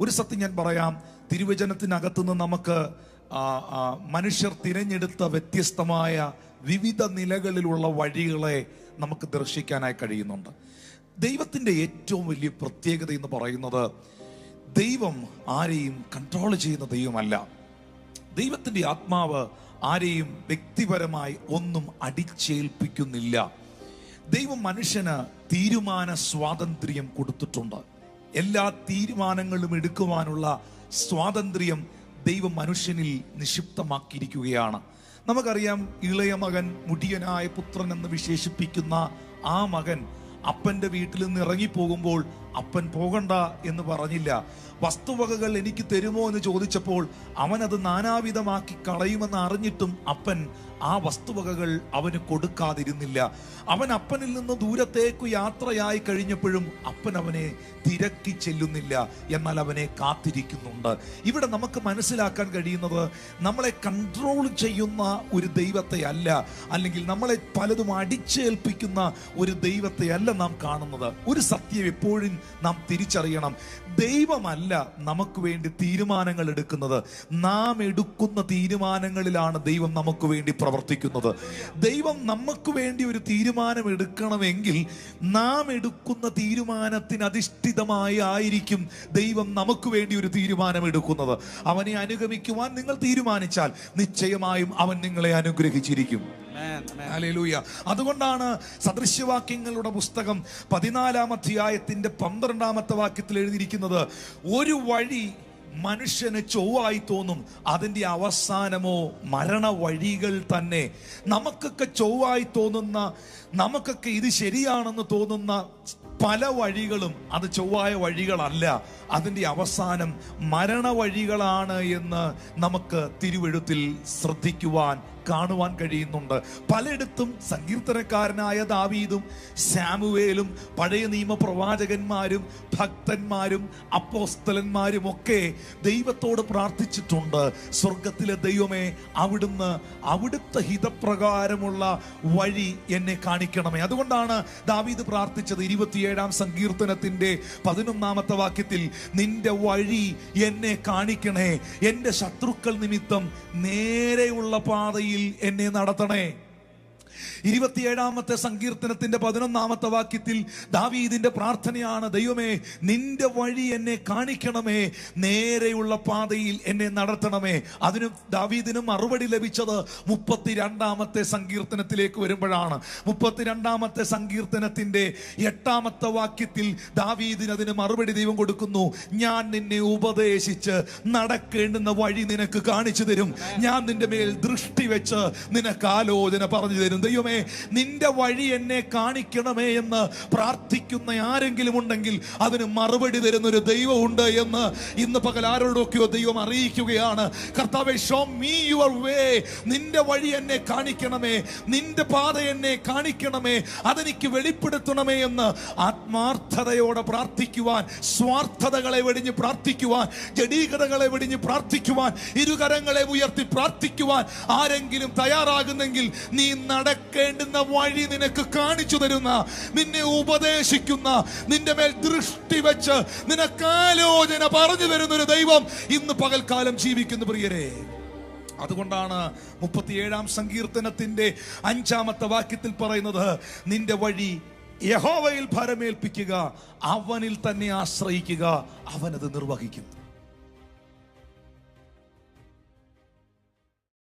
ഒരു സത്യം ഞാൻ പറയാം. തിരുവചനത്തിനകത്തുനിന്ന് നമുക്ക് മനുഷ്യർ തിരഞ്ഞെടുത്ത വ്യത്യസ്തമായ വിവിധ നിലകളിലുള്ള വഴികളെ നമുക്ക് ദർശിക്കാനായി കഴിയുന്നുണ്ട്. ദൈവത്തിന്റെ ഏറ്റവും വലിയ പ്രത്യേകത എന്ന് പറയുന്നത് ദൈവം ആരെയും കൺട്രോൾ ചെയ്യുന്ന ദൈവമല്ല. ദൈവത്തിന്റെ ആത്മാവ് ആരെയും വ്യക്തിപരമായി ഒന്നും അടിച്ചേൽപ്പിക്കുന്നില്ല. ദൈവം മനുഷ്യന് തീരുമാന സ്വാതന്ത്ര്യം കൊടുത്തിട്ടുണ്ട്. എല്ലാ തീരുമാനങ്ങളും എടുക്കുവാനുള്ള സ്വാതന്ത്ര്യം ദൈവം മനുഷ്യനിൽ നിക്ഷിപ്തമാക്കിയിരിക്കുകയാണ്. നമുക്കറിയാം ഇളയ മകൻ മുടിയനായ പുത്രൻ എന്ന് വിശേഷിപ്പിക്കുന്ന ആ മകൻ അപ്പന്റെ വീട്ടിൽ നിന്ന് ഇറങ്ങിപ്പോകുമ്പോൾ അപ്പൻ പോകണ്ട എന്ന് പറഞ്ഞില്ല. വസ്തുവകകൾ എനിക്ക് തരുമോ എന്ന് ചോദിച്ചപ്പോൾ അവൻ അത് നാനാവിധമാക്കി കളയുമെന്ന് അറിഞ്ഞിട്ടും അപ്പൻ ആ വസ്തുവകകൾ അവന് കൊടുക്കാതിരുന്നില്ല. അവൻ അപ്പനിൽ നിന്ന് ദൂരത്തേക്ക് യാത്രയായി കഴിഞ്ഞപ്പോഴും അപ്പൻ അവനെ തിരക്കി ചെല്ലുന്നില്ല. എന്നാൽ അവനെ കാത്തിരിക്കുന്നുണ്ട്. ഇവിടെ നമുക്ക് മനസ്സിലാക്കാൻ കഴിയുന്നത് നമ്മളെ കൺട്രോൾ ചെയ്യുന്ന ഒരു ദൈവത്തെ അല്ല. അല്ലെങ്കിൽ നമ്മളെ പലതും അടിച്ചേൽപ്പിക്കുന്ന ഒരു ദൈവത്തെ അല്ല നാം കാണുന്നത്. ഒരു സത്യം എപ്പോഴും നാം തിരിച്ചറിയണം. ദൈവമല്ല നമുക്ക് വേണ്ടി തീരുമാനങ്ങൾ എടുക്കുന്നത്. നാം എടുക്കുന്ന തീരുമാനങ്ങളിലാണ് ദൈവം നമുക്ക് വേണ്ടി പ്രവർത്തിക്കുന്നത്. ദൈവം നമുക്ക് വേണ്ടി ഒരു തീരുമാനം എടുക്കണമെങ്കിൽ നാം എടുക്കുന്ന തീരുമാനത്തിന് അധിഷ്ഠിതമായി ആയിരിക്കും ദൈവം നമുക്ക് വേണ്ടി ഒരു തീരുമാനം എടുക്കുന്നത്. അവനെ അനുഗമിക്കുവാൻ നിങ്ങൾ തീരുമാനിച്ചാൽ നിശ്ചയമായും അവൻ നിങ്ങളെ അനുഗ്രഹിച്ചിരിക്കും. അതുകൊണ്ടാണ് സദൃശ്യവാക്യങ്ങളുടെ പുസ്തകം പതിനാലാം അധ്യായത്തിന്റെ പന്ത്രണ്ടാമത്തെ വാക്യത്തിൽ എഴുതിയിരിക്കുന്നത് ഒരു വഴി മനുഷ്യന് ചൊവ്വായി തോന്നും അതിന്റെ അവസാനമോ മരണ വഴികൾ തന്നെ. നമുക്കൊക്കെ ചൊവ്വായി തോന്നുന്ന നമുക്കൊക്കെ ഇത് ശരിയാണെന്ന് തോന്നുന്ന പല വഴികളും അത് ചൊവ്വായ വഴികളല്ല. അതിന്റെ അവസാനം മരണ വഴികളാണ് എന്ന് നമുക്ക് തിരുവെഴുത്തിൽ ശ്രദ്ധിക്കുവാൻ കാണുവാൻ കഴിയുന്നുണ്ട്. പലയിടത്തും സങ്കീർത്തനക്കാരനായ ദാവീദും ശാമുവേലും പഴയ നിയമ പ്രവാചകന്മാരും ഭക്തന്മാരും അപ്പോസ്തലന്മാരും ഒക്കെ ദൈവത്തോട് പ്രാർത്ഥിച്ചിട്ടുണ്ട്. സ്വർഗത്തിലെ ദൈവമേ അവിടുന്ന് അവിടുത്തെ ഹിതപ്രകാരമുള്ള വഴി എന്നെ കാണിക്കണമേ. അതുകൊണ്ടാണ് ദാവീദ് പ്രാർത്ഥിച്ചത് ഇരുപത്തിയേഴാം സങ്കീർത്തനത്തിന്റെ പതിനൊന്നാമത്തെ വാക്യത്തിൽ നിന്റെ വഴി എന്നെ കാണിക്കണേ. എന്റെ ശത്രുക്കൾ നിമിത്തം നേരെയുള്ള പാതയിൽ എന്നെ നടത്തണേ. ഇരുപത്തിയേഴാമത്തെ സങ്കീർത്തനത്തിന്റെ പതിനൊന്നാമത്തെ വാക്യത്തിൽ ദാവീദിന്റെ പ്രാർത്ഥനയാണ് ദൈവമേ നിന്റെ വഴി എന്നെ കാണിക്കണമേ നേരെയുള്ള പാതയിൽ എന്നെ നടത്തണമേ. അതിനും ദാവീദിനും മറുപടി ലഭിച്ചത് മുപ്പത്തിരണ്ടാമത്തെ സങ്കീർത്തനത്തിലേക്ക് വരുമ്പോഴാണ്. മുപ്പത്തിരണ്ടാമത്തെ സങ്കീർത്തനത്തിന്റെ എട്ടാമത്തെ വാക്യത്തിൽ ദാവീദിന് അതിന് മറുപടി ദൈവം കൊടുക്കുന്നു ഞാൻ നിന്നെ ഉപദേശിച്ച് നടക്കേണ്ടുന്ന വഴി നിനക്ക് കാണിച്ചു തരും. ഞാൻ നിന്റെ മേൽ ദൃഷ്ടി വെച്ച് നിനക്ക് ആലോചന പറഞ്ഞു തരും. ദൈവമേ നിന്റെ വഴി എന്നെ കാണിക്കണമേ എന്ന് പ്രാർത്ഥിക്കുന്ന ആരെങ്കിലും ഉണ്ടെങ്കിൽ അതിന് മറുപടി തരുന്ന ഒരു ദൈവമുണ്ട് എന്ന് ഇന്ന് പകൽ ആരോടൊക്കെയോ ദൈവം അറിയിക്കുകയാണ്. കർത്താവെ ഷോ മീ യുവർ വേ നിന്റെ വഴി എന്നെ കാണിക്കണമേ. നിന്റെ പാത എന്നെ കാണിക്കണമേ. അതെനിക്ക് വെളിപ്പെടുത്തണമേ എന്ന് ആത്മാർത്ഥതയോടെ പ്രാർത്ഥിക്കുവാൻ സ്വാർത്ഥതകളെ വെടിഞ്ഞ് പ്രാർത്ഥിക്കുവാൻ ജഡീകതകളെ വെടിഞ്ഞ് പ്രാർത്ഥിക്കുവാൻ ഇരുകരങ്ങളെ ഉയർത്തി പ്രാർത്ഥിക്കുവാൻ ആരെങ്കിലും തയ്യാറാകുന്നെങ്കിൽ നീ നടക്കേണ്ടുന്ന വഴി നിനക്ക് കാണിച്ചു തരുന്ന നിന്നെ ഉപദേശിക്കുന്ന നിന്റെ മേൽ ദൃഷ്ടി വെച്ച് നിനക്കാലോചന പറഞ്ഞു തരുന്ന ഒരു ദൈവം ഇന്ന് പകൽക്കാലം ജീവിക്കുന്നു പ്രിയരെ. അതുകൊണ്ടാണ് മുപ്പത്തിയേഴാം സങ്കീർത്തനത്തിന്റെ അഞ്ചാമത്തെ വാക്യത്തിൽ പറയുന്നത് നിന്റെ വഴി യഹോവയിൽ ഭരമേൽപ്പിക്കുക അവനിൽ തന്നെ ആശ്രയിക്കുക അവനത് നിർവഹിക്കും.